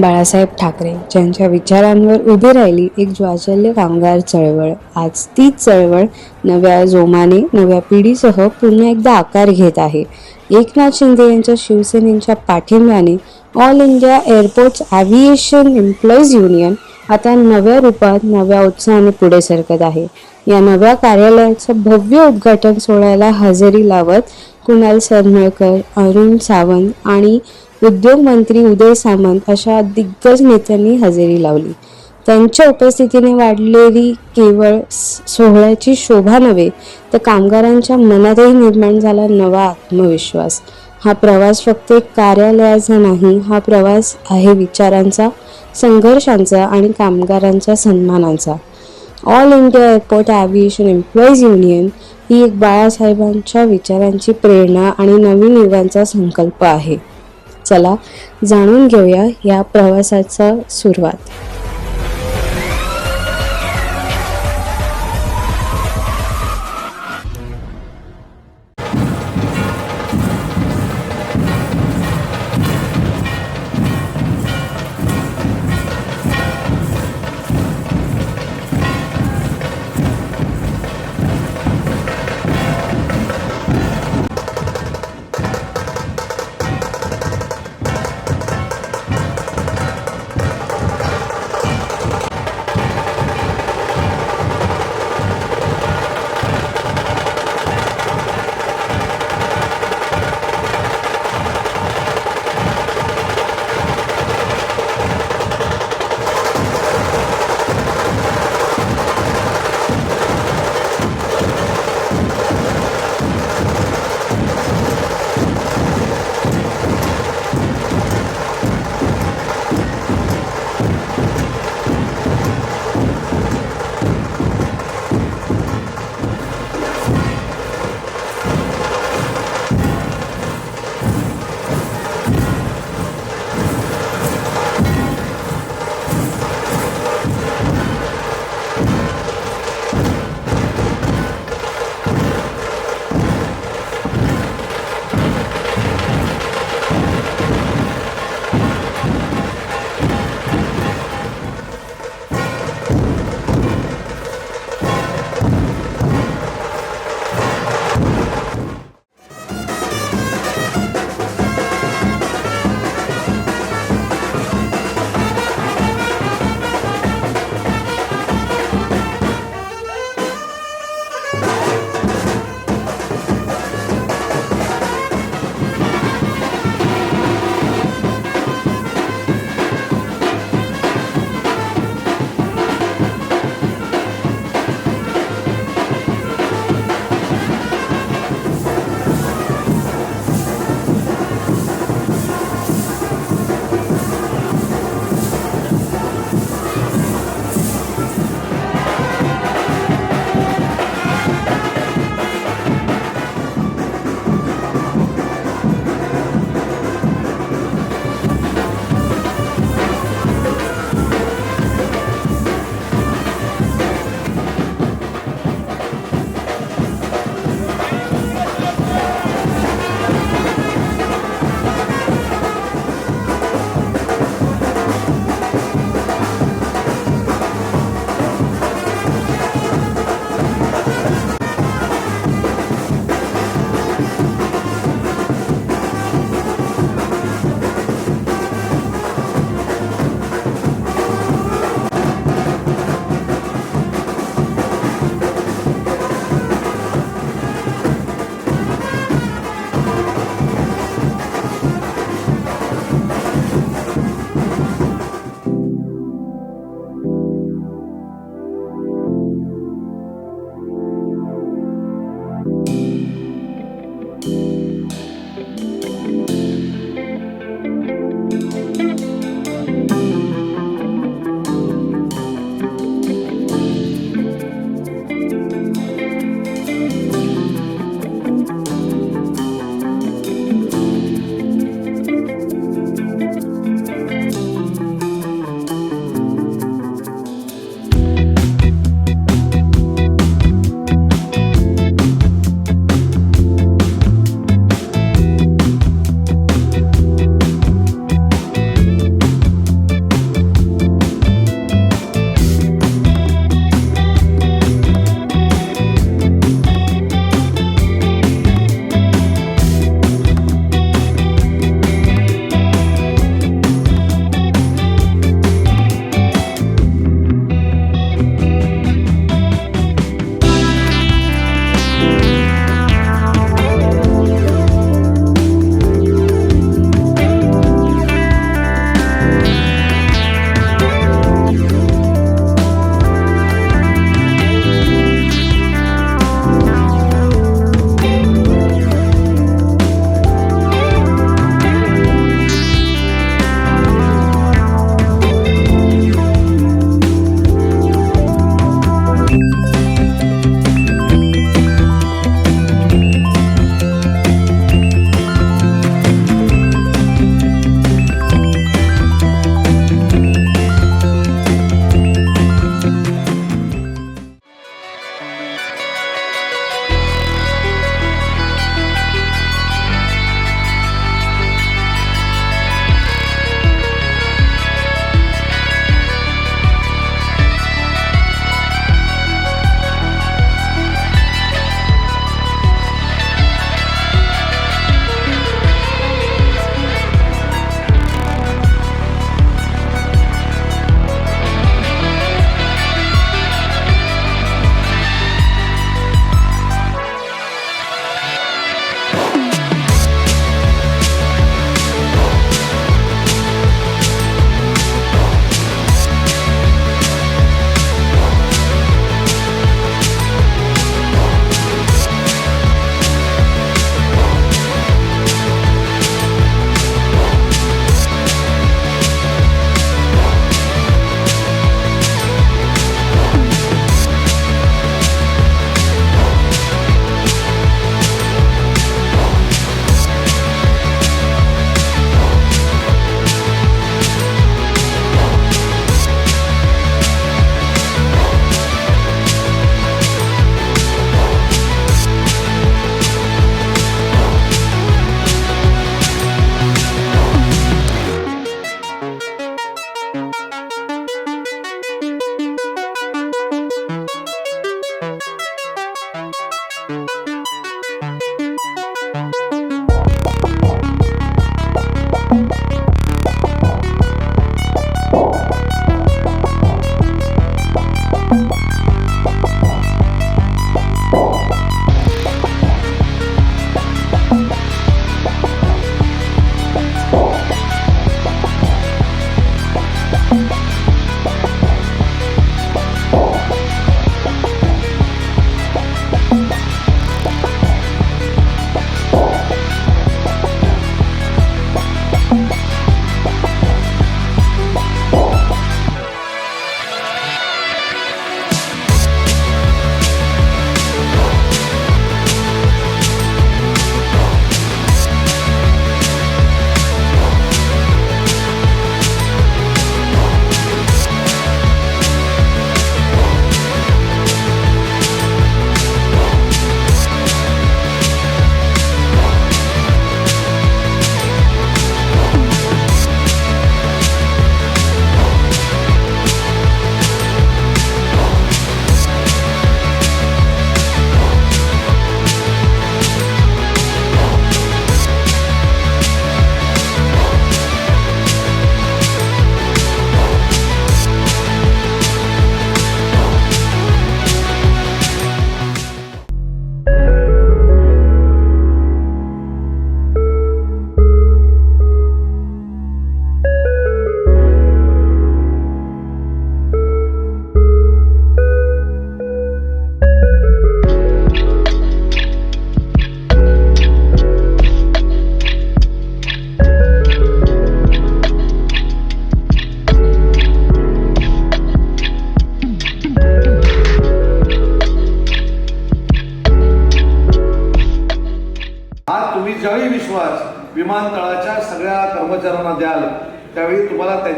बाळासाहेब ठाकरे ज्यांच्या विचारांवर उभी राहिली एक ज्वाजल्य कामगार चळवळ. आज तीच चळवळ नव्या जोमाने नव्या पिढीसह पुन्हा एकदा आकार घेत आहे. एकनाथ शिंदे यांच्या शिवसेनेच्या पाठिंब्याने All India Airports Aviation Employees Union आता नव्या रूपात नव्या उत्साहाने पुढे सरकत आहे. या नव्या कार्यालयाचं भव्य उद्घाटन सोहळ्याला हजेरी लावत कुणाल सरमळकर अरुण सावंत आणि उद्योग मंत्री उदय सामंत अशा दिग्गज नेत्यांनी हजेरी लावली. त्यांच्या उपस्थितीने वाढलेली केवळ सोहळ्याची शोभा नव्हे तर कामगारांच्या मनातही निर्माण झाला नवा आत्मविश्वास. हा प्रवास फक्त एक कार्यालयाचा नाही हा प्रवास आहे विचारांचा संघर्षांचा आणि कामगारांच्या सन्मानांचा. All India Airport Aviation Employees Union ही एक बाळासाहेबांच्या विचारांची प्रेरणा आणि नवीन युगांचा संकल्प आहे. चला जाणून घेऊया या प्रवासाचा सुरुवात.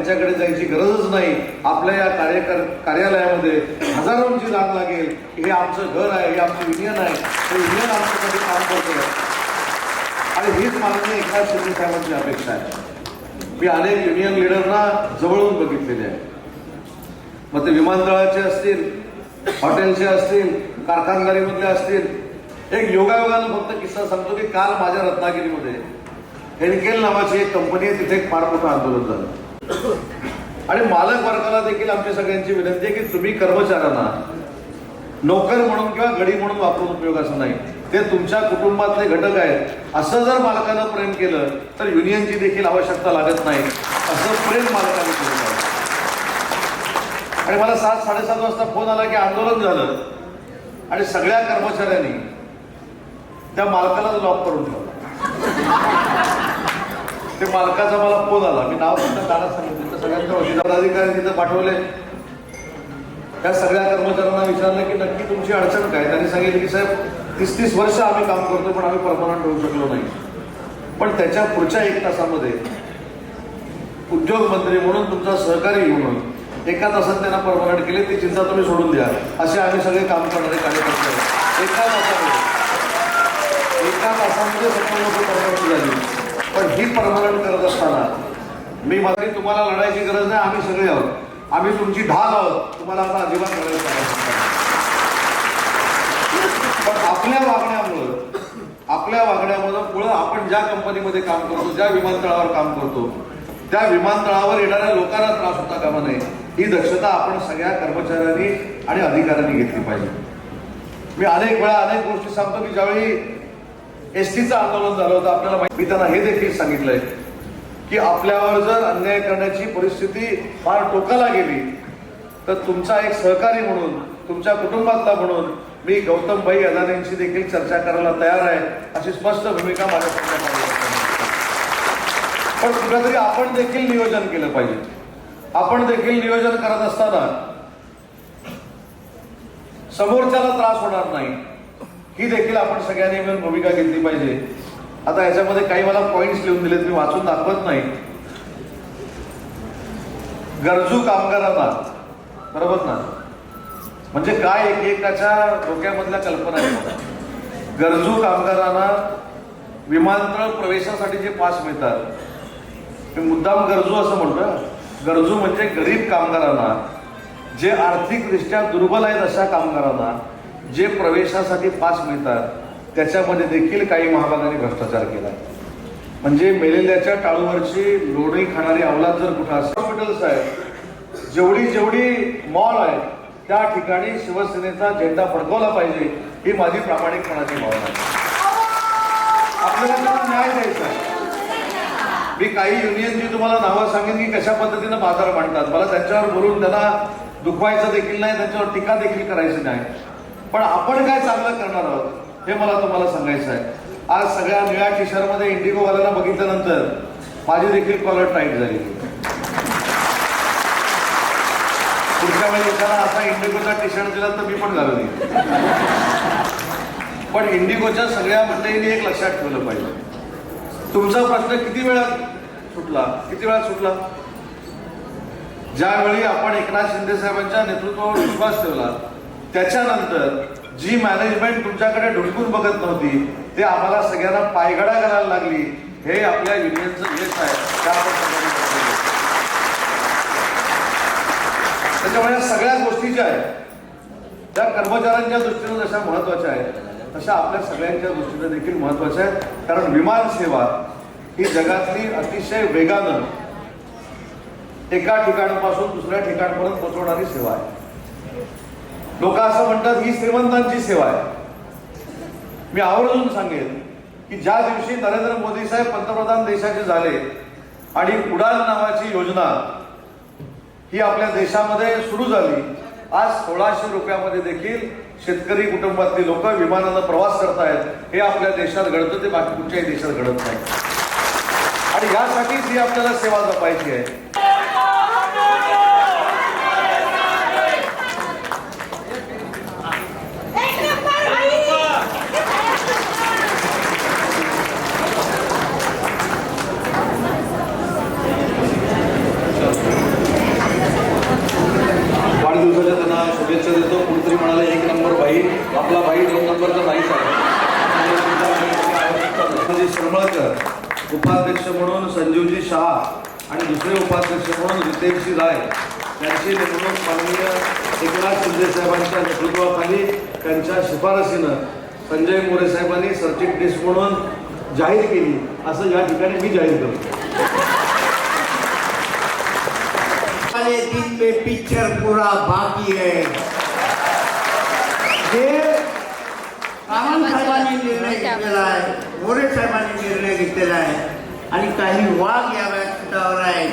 त्यांच्याकडे जायची गरजच नाही. आपल्या या कार्यकर कार्यालयामध्ये हजारोंची जाग लागेल. की हे आमचं घर आहे हे आमचं युनियन आहे. हे युनियन आमच्यासाठी काम करतं आणि हीच माननीय एकनाथ शिंदे साहेबांची अपेक्षा आहे. मी अनेक युनियन लिडरना जवळून बघितलेले आहे मग ते विमानतळाचे असतील हॉटेलचे असतील कारखानदारीमधले असतील एक योगायोगानं फक्त किस्सा सांगतो की काल माझ्या रत्नागिरीमध्ये हेनकेल नावाची एक कंपनी आहे तिथे एक फार मोठं आंदोलन झालं. आणि मालक वर्गाला देखील आमची सगळ्यांची विनंती आहे की तुम्ही कर्मचाऱ्यांना नोकर म्हणून किंवा गडी म्हणून वापरून उपयोग असं नाही. ते तुमच्या कुटुंबातले घटक आहेत. असं जर मालकानं प्रेम केलं तर युनियनची देखील आवश्यकता लागत नाही. असं प्रेम मालकाने केलं पाहिजे आणि मला सात साडेसात वाजता फोन आला की आंदोलन झालं. आणि सगळ्या कर्मचाऱ्यांनी त्या मालकाला लॉक करून ठेवला. ते मालकाचा मला फोन आला. मी नाव सुद्धा कानात सांगितलं. सगळ्यांच्या वतीनं पदाधिकारी तिथं पाठवले. त्या सगळ्या कर्मचाऱ्यांना विचारलं की नक्की तुमची अडचण काय? त्यांनी सांगितलं की साहेब तीस तीस वर्ष आम्ही काम करतो पण आम्ही परमनंट होऊ शकलो नाही. पण त्याच्या पुढच्या एक तासामध्ये उद्योग मंत्री म्हणून तुमचा सहकारी म्हणून एका तासात त्यांना परमनंट केले. ती चिंता तुम्ही सोडून द्या. असे आम्ही सगळे काम करणारे कार्यकर्ते एका तासामध्ये एका तासामध्ये सत्तर लोक परमनंट झाली. पण ही परमनंट करत असताना मी मात्र तुम्हाला लढायची गरज नाही आम्ही सगळे आहोत. आम्ही तुमची ढाल आहोत. तुम्हाला आता अजिबात लढायची पण आपल्या वागण्यामुळं आपल्या वागण्यामुळं पुढं आपण ज्या कंपनीमध्ये काम करतो ज्या विमानतळावर काम करतो त्या विमानतळावर येणाऱ्या लोकांना त्रास होता कामा नये ही दक्षता आपण सगळ्या कर्मचाऱ्यांनी आणि अधिकाऱ्यांनी घेतली पाहिजे. मी अनेक वेळा अनेक गोष्टी सांगतो की ज्यावेळी एस टीचं आंदोलन झालं होतं आपल्याला माहिती मी त्यांना हे देखील सांगितलंय की आपल्यावर जर अन्याय करण्याची परिस्थिती फार टोकाला गेली तर तुमचा एक सहकारी म्हणून तुमच्या कुटुंबातला म्हणून मी गौतमभाई अदानींशी देखील चर्चा करायला तयार आहे अशी स्पष्ट भूमिका माझ्या पण कुठेतरी आपण देखील नियोजन केलं पाहिजे. आपण देखील नियोजन करत असताना समोरच्याला त्रास होणार नाही. ही देखील आपण सगळ्यांनी मिळून भूमिका घेतली पाहिजे. आता याच्यामध्ये काही मला पॉइंट्स लिहून दिलेत मी वाचून दाखवत नाही. गरजू कामगारांना बरोबर ना? म्हणजे काय एक एकाच्या डोक्यामधल्या कल्पना आहेत? गरजू कामगारांना विमानतळ प्रवेशासाठी जे पास मिळतात ते मुद्दाम गरजू असं म्हणतो गरजू म्हणजे गरीब कामगारांना जे आर्थिकदृष्ट्या दुर्बल आहेत अशा कामगारांना जे प्रवेशासाठी पास मिळतात त्याच्यामध्ये देखील काही महाभागाने भ्रष्टाचार केला. म्हणजे मेलेल्याच्या टाळूवरची लोणी खाणारी अवलाद जर कुठं असेल हॉस्पिटल्स आहेत जेवढी जेवढी मॉल आहेत त्या ठिकाणी शिवसेनेचा झेंडा फडकवला पाहिजे ही माझी प्रामाणिकपणाची भावना आहे. आपल्याला त्यांना न्याय द्यायचा आहे. मी काही युनियनची तुम्हाला नावं सांगेन की कशा पद्धतीनं बाजार मांडतात. मला त्यांच्यावर बोलून त्यांना दुखवायचं देखील नाही त्यांच्यावर टीका देखील करायची नाही. पण आपण काय चांगलं करणार आहोत हे मला तुम्हाला सांगायचं आहे. आज सगळ्या निळ्या टी शर्टमध्ये इंडिगोवाल्यांना बघितल्यानंतर माझी देखील कॉलर टाईट झाली. पुढच्या वेळी एखादा असा इंडिगोचा टी शर्ट दिला तर मी पण घालून पण इंडिगोच्या सगळ्या मंडळींनी एक लक्षात ठेवलं पाहिजे. तुमचा प्रश्न किती वेळात सुटला? किती वेळात सुटला? ज्यावेळी आपण एकनाथ शिंदे साहेबांच्या नेतृत्वावर विश्वास ठेवला त्याच्यानंतर जी मॅनेजमेंट तुमच्याकडे ढुलकून बघत नव्हती ते आम्हाला सगळ्यांना पायघडा करायला लागली. हे आपल्या युनियनचं यश आहे. त्याच्यामुळे या सगळ्या गोष्टी ज्या आहेत त्या कर्मचाऱ्यांच्या दृष्टीनं जशा महत्त्वाच्या आहेत तशा आपल्या सगळ्यांच्या दृष्टीनं देखील महत्त्वाच्या आहेत. कारण विमान सेवा ही जगातली अतिशय वेगानं एका ठिकाणापासून दुसऱ्या ठिकाणपर्यंत पोहोचवणारी सेवा आहे. लोक असं म्हणतात ही श्रीमंतांची सेवा आहे. मी आवर्जून सांगेन की ज्या दिवशी नरेंद्र मोदी साहेब पंतप्रधान देशाचे झाले आणि उडान नावाची योजना ही आपल्या देशामध्ये सुरू झाली आज सोळाशे रुपयामध्ये देखील शेतकरी कुटुंबातली लोक विमानानं प्रवास करतायत हे आपल्या देशात घडतं ते बाकी कुठच्याही देशात घडत नाही. आणि यासाठीच ही आपल्याला सेवा जपायची आहे. दुसरे उपाध्यक्ष म्हणून रितेशजी राय यांची नेमणूक माननीय एकनाथ शिंदे साहेबांच्या नेतृत्वाखाली त्यांच्या शिफारसीनं संजय मोरे साहेबांनी सरचिटणीस म्हणून जाहीर केली. असं या ठिकाणी मी जाहीर करतो. वाले दिन में पिक्चर पूरा बाकी है। हे सावंत साहेबांनी निर्णय घेतलेला आहे मोरे साहेबांनी निर्णय घेतलेला आहे. आणि काही वाघ या रस्त्यावर आहे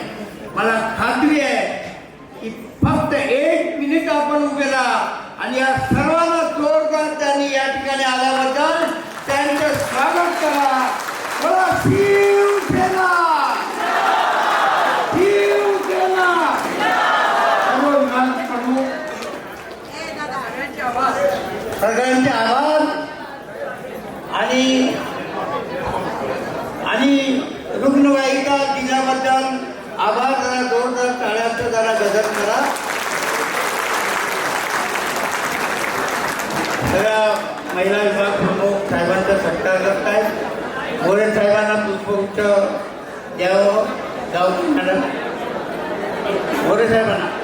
मला खात्री आहे की फक्त एक मिनिट आपण उभे राहा आणि या सर्वांना जोरदार त्यांनी या ठिकाणी आल्याबद्दल त्यांचं स्वागत करा. बोला शिवसेना शिवसेना सर्व विभाग प्रमुख सगळ्यांचे आभार आणि आणि रुग्णवाहिका दिल्याबद्दल आभार जरा जोरदार टाळ्याचं जरा गजर करा सगळ्या महिला विभाग प्रमुख साहेबांचा सत्कार करत आहेत मोरे साहेबांना पुष्पगुच्छ द्यावं जाऊ मॅडम मोरे साहेबांना